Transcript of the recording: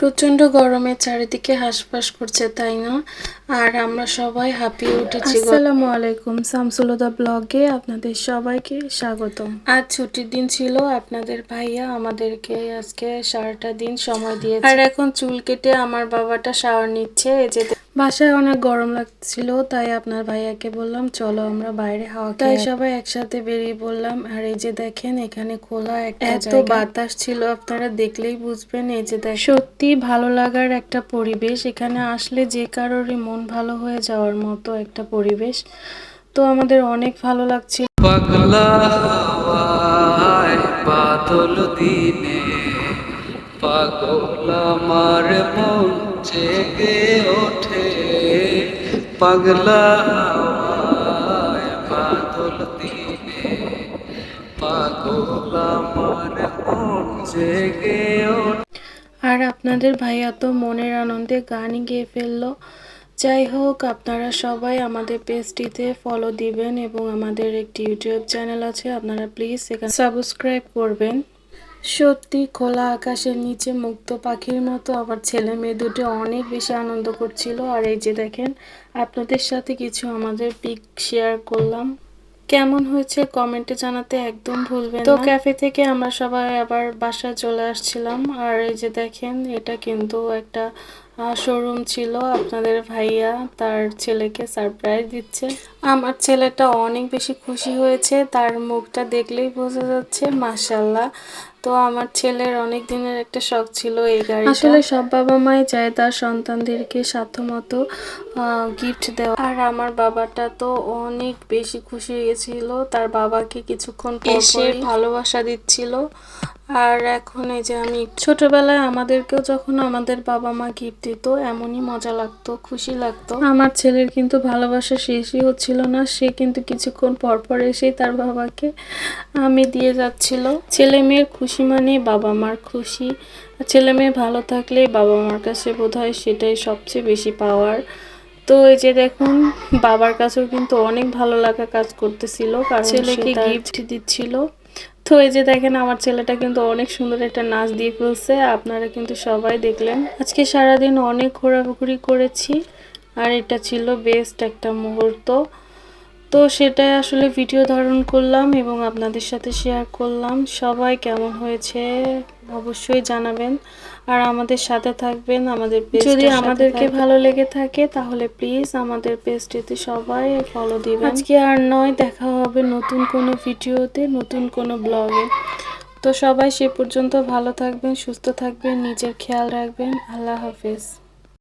প্রচণ্ড গরমে চারিদিকে হাঁসফাঁস করছে তাই না? আর আমরা সবাই হাঁপিয়ে উঠেছি আসসালামু আলাইকুম শামসুলদা ব্লগে আপনাদের সবাইকে স্বাগতম। আজ ছুটির দিন ছিল আপনাদের ভাইয়া আমাদেরকে আজকে সারাটা দিন সময় দিয়েছে। আর এখন চুল কেটে আমার বাবাটা শাওয়ার নিচ্ছে এই যে বাসায় অনেক গরম লাগছিল তাই আপনার ভাইয়াকে বললাম চলো আমরা বাইরে হাওয়া তাই তাই সবাই একসাথে বেরিয়ে বললাম আর এই যে দেখেন এখানে খোলা একটা এত এত বাতাস ছিল আপনারা দেখলেই বুঝবেন এই যে দেখ সত্যি ভালো লাগার একটা পরিবেশ এখানে আসলে যে কারোরই মন ভালো হয়ে যাওয়ার মতো একটা পরিবেশ। তো আমাদের অনেক ভালো লাগছিল পাগলা দিনে পাগল আমার মন জেগে ওঠে পাগলা হাওয়ায় বাদল মন জেগে আর আপনাদের ভাইয়া তো মনের আনন্দে গানই গেয়ে ফেলল। যাই হোক, আপনারা সবাই আমাদের পেজটিতে ফলো দিবেন এবং আমাদের একটি ইউটিউব চ্যানেল আছে, আপনারা প্লিজ সেখানে সাবস্ক্রাইব করবেন। সত্যি খোলা আকাশের নিচে মুক্ত পাখির মতো আমার ছেলে মেয়ে দুটো অনেক বেশি আনন্দ করছিল। আর এই যে দেখেন আপনাদের সাথে কিছু আমাদের পিক শেয়ার করলাম। কেমন হয়েছে কমেন্টে জানাতে একদম ভুলবেন তো ক্যাফে থেকে আমরা সবাই আবার বাসায় চলে আসছিলাম। আর এই যে দেখেন এটা কিন্তু একটা শোরুম ছিল আপনাদের ভাইয়া তার ছেলেকে সারপ্রাইজ দিচ্ছে। আমার ছেলেটা অনেক বেশি খুশি হয়েছে তার মুখটা দেখলেই বোঝা যাচ্ছে মাশাল্লাহ তো আমার ছেলের অনেক দিনের একটা শখ ছিল এই গাড়ি আসলে সব বাবা মাই চায় তার সন্তানদেরকে সাধ্যমতো গিফট দেওয়া। আর আমার বাবাটা তো অনেক বেশি খুশি হয়েছিল তার বাবাকে কিছুক্ষণ এসে ভালোবাসা দিচ্ছিল। আর এখন এই যে আমি ছোটবেলায় আমাদেরকেও যখন আমাদের বাবা মা গিফট দিত এমনই মজা লাগতো খুশি লাগতো। আমার ছেলের কিন্তু ভালোবাসা শেষই হচ্ছিল না সে কিন্তু কিছুক্ষণ পর পর এসেই তার বাবাকে আমি দিয়ে যাচ্ছিল। ছেলে মেয়ের খুশি মানে বাবা মার খুশি। ছেলে মেয়ে ভালো থাকলে বাবা মার কাছে বোধ হয় সেটাই সবচেয়ে বেশি পাওয়ার। তো এই যে দেখুন বাবার কাছেও কিন্তু অনেক ভালো লাগা কাজ করতেছিল কারণ ছেলেকে গিফট দিচ্ছিল। তো এই যে দেখেন, আমার ছেলেটা কিন্তু অনেক সুন্দর একটা নাচ দিয়ে ফেলছে। আপনারা কিন্তু সবাই দেখলেন। আজকে সারাদিন অনেক ঘোরাঘুরি করেছি। আর এটা ছিল বেস্ট একটা মুহূর্ত। তো সেটাই আসলে ভিডিও ধারণ করলাম এবং আপনাদের সাথে শেয়ার করলাম। সবাই কেমন হয়েছে অবশ্যই জানাবেন। আর আমাদের সাথে থাকবেন আমাদের যদি আমাদেরকে ভালো লেগে থাকে তাহলে প্লিজ আমাদের পেজটিতে সবাই ফলো দিবেন। আজকে আর নয় দেখা হবে নতুন কোনো ভিডিওতে নতুন কোনো ব্লগে তো সবাই সে পর্যন্ত ভালো থাকবেন সুস্থ থাকবেন নিজের খেয়াল রাখবেন। আল্লাহ হাফেজ।